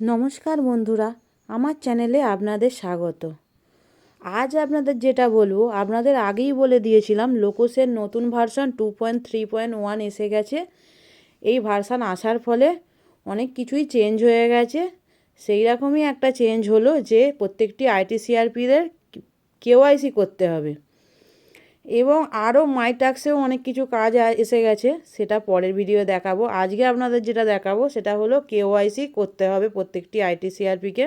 নমস্কার বন্ধুরা, আমার চ্যানেলে আপনাদের স্বাগত। আজ আপনাদের যেটা বলব, আপনাদের আগেই বলে দিয়েছিলাম, লোকসের নতুন version two point three point one এসে গেছে। এই ভার্সান আসার ফলে অনেক কিছুই চেঞ্জ হয়ে গেছে। সেই রকমই একটা চেঞ্জ হলো যে, প্রত্যেকটি আইটিসিআরপিদের কেওয়াইসি করতে হবে। এবং আরও মাই টাক্সেও অনেক কিছু কাজ এসে গেছে, সেটা পরের ভিডিও দেখাবো। আজকে আপনাদের যেটা দেখাবো, সেটা হলো কেওয়াইসি করতে হবে প্রত্যেকটি আইটি সিআরপিকে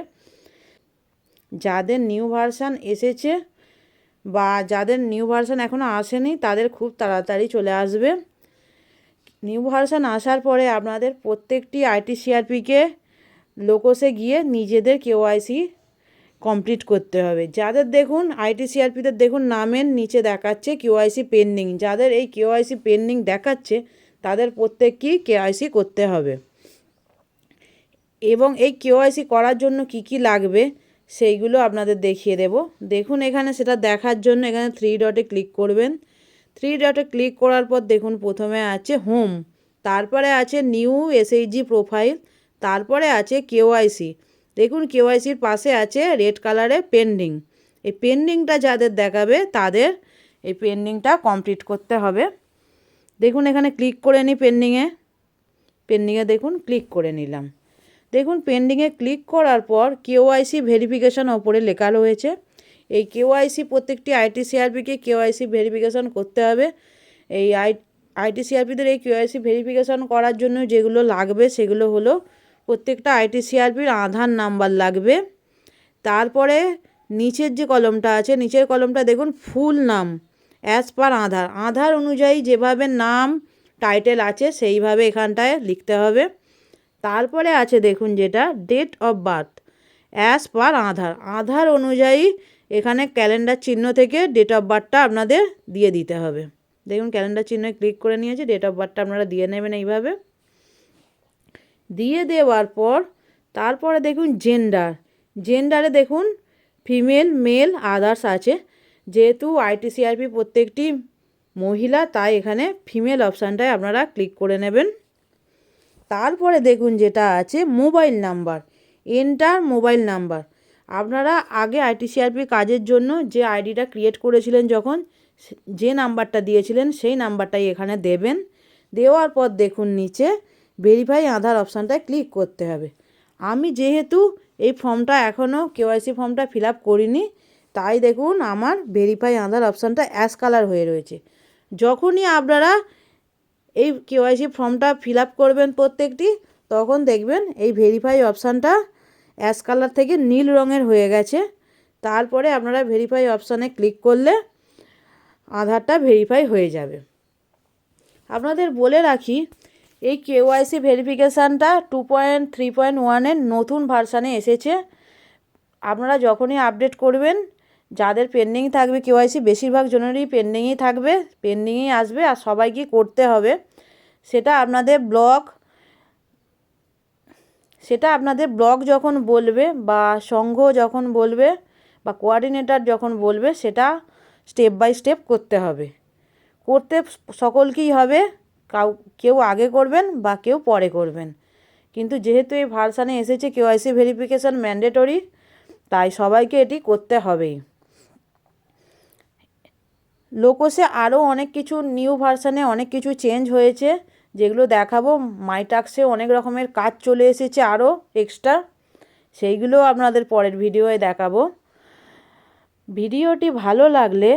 যাদের নিউ ভার্সান এসেছে বা যাদের নিউ ভার্সান এখনও আসেনি, তাদের খুব তাড়াতাড়ি চলে আসবে। নিউ ভার্সান আসার পরে আপনাদের প্রত্যেকটি আইটি সিআরপিকে লোকসে গিয়ে নিজেদের কেওয়াইসি কমপ্লিট করতে হবে। যাদের দেখুন আইটি সিআরপিদের দেখুন, নামের নিচে দেখাচ্ছে কেওয়াইসি পেন্ডিং যাদের এই কেওয়াইসি পেন্ডিং দেখাচ্ছে, তাদের প্রত্যেককেই কেওয়াইসি করতে হবে। এবং এই কেওয়াইসি করার জন্য কি কি লাগবে, সেইগুলো আপনাদের দেখিয়ে দেব। দেখুন এখানে সেটা দেখার জন্য এখানে থ্রি ডটে ক্লিক করবেন। থ্রি ডটে ক্লিক করার পর দেখুন, প্রথমে আছে হোম তারপরে আছে নিউ এসএইচজি প্রোফাইল তারপরে আছে কেওয়াইসি দেখুন কেওয়াইসির পাশে আছে রেড কালারের পেন্ডিং। এই পেন্ডিংটা যাদের দেখাবে, তাদের এই পেন্ডিংটা কমপ্লিট করতে হবে। দেখুন এখানে ক্লিক করে নিই পেন্ডিংয়ে। পেন্ডিংয়ে দেখুন, ক্লিক করে নিলাম। দেখুন পেন্ডিংয়ে ক্লিক করার পর কেওয়াইসি ভেরিফিকেশান ওপরে লেখা রয়েছে। এই কেওয়াইসি প্রত্যেকটি আইটি সিআরপিকে কেওয়াইসি ভেরিফিকেশান করতে হবে। এই আই আইটি সিআরপিদের এই কেওয়াইসি ভেরিফিকেশান করার জন্য যেগুলো লাগবে সেগুলো হলো প্রত্যেকটা আইটি সিআরপির আধার নাম্বার লাগবে। তারপরে নিচের যে কলমটা আছে, নিচের কলমটা দেখুন ফুল নাম অ্যাজ পার আধার। আধার অনুযায়ী যেভাবে নাম টাইটেল আছে, সেইভাবে এখানটায় লিখতে হবে। তারপরে আছে দেখুন যেটা date of birth as per Aadhaar. Aadhaar অনুযায়ী এখানে ক্যালেন্ডার চিহ্ন থেকে ডেট অফ বার্থটা আপনাদের দিয়ে দিতে হবে। দেখুন ক্যালেন্ডার চিহ্নে ক্লিক করে নিয়েছে ডেট অফ বার্থটা আপনারা দিয়ে নেবেন এইভাবে। দিয়ে দেওয়ার পর, তারপরে দেখুন জেন্ডার জেন্ডারে দেখুন ফিমেল মেল আদার্স আছে। যেহেতু আইটিসিআরপি প্রত্যেকটি মহিলা, তাই এখানে ফিমেল অপশানটায় আপনারা ক্লিক করে নেবেন। তারপরে দেখুন যেটা আছে mobile number enter mobile number আপনারা আগে আইটিসিআরপি কাজের জন্য যে আইডিটা ক্রিয়েট করেছিলেন যখন, যে নাম্বারটা দিয়েছিলেন, সেই নাম্বারটাই এখানে দেবেন। দেওয়ার পর দেখুন নিচে ভেরিফাই আধার অপশানটায় ক্লিক করতে হবে। আমি যেহেতু এই ফর্মটা এখনও কেওয়াইসি ফর্মটা ফিল আপ করিনি, তাই দেখুন আমার ভেরিফাই আধার অপশানটা অ্যাশ কালার হয়ে রয়েছে। যখনই আপনারা এই কেওয়াইসি ফর্মটা ফিল আপ করবেন প্রত্যেকটি, তখন দেখবেন এই ভেরিফাই অপশানটা অ্যাশ কালার থেকে নীল রঙের হয়ে গেছে। তারপরে আপনারা ভেরিফাই অপশানে ক্লিক করলে আধারটা ভেরিফাই হয়ে যাবে। আপনাদের বলে রাখি এই কেওয়াইসি ভেরিফিকেশানটা টু পয়েন্ট থ্রি পয়েন্ট ওয়ানের নতুন ভার্সানে এসেছে। আপনারা যখনই আপডেট করবেন, যাদের পেন্ডিং থাকবে কেওয়াইসি, বেশিরভাগ জনেরই পেন্ডিংই থাকবে, পেন্ডিংই আসবে আর সবাইকে করতে হবে। সেটা আপনাদের ব্লক, সেটা আপনাদের ব্লক যখন বলবে বা সংঘ যখন বলবে বা কোয়ার্ডিনেটর যখন বলবে, সেটা স্টেপ বাই স্টেপ করতে হবে। করতে সকলকেই হবে। কাউ, কেউ আগে করবেন বা কেউ পরে করবেন। কিন্তু যেহেতু এই ভার্সানে এসেছে কেওয়াইসি ভেরিফিকেশান ম্যান্ডেটরি, তাই সবাইকে এটি করতে হবেই। লোকসে আরও অনেক কিছু নিউ ভার্সানে অনেক কিছু চেঞ্জ হয়েছে, যেগুলো দেখাবো। মাইটাক্সে অনেক রকমের কাজ চলে এসেছে আরও এক্সট্রা। সেইগুলো আপনাদের পরের ভিডিওয়ে দেখাবো। ভিডিওটি ভালো লাগলে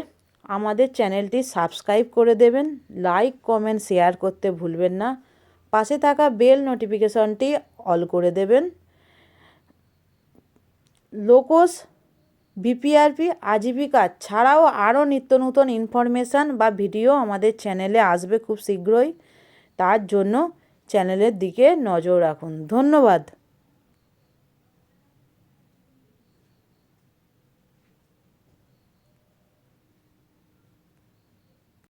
আমাদের চ্যানেলটি সাবস্ক্রাইব করে দেবেন, লাইক, কমেন্ট, শেয়ার করতে ভুলবেন না। পাশে থাকা বেল নোটিফিকেশনটি অল করে দেবেন। লোকস, বিপিআরপি, আজীবিকা ছাড়াও আরও নিত্য নতুন ইনফরমেশান বা ভিডিও আমাদের চ্যানেলে আসবে খুব শীঘ্রই। তার জন্য চ্যানেলের দিকে নজর রাখুন। ধন্যবাদ।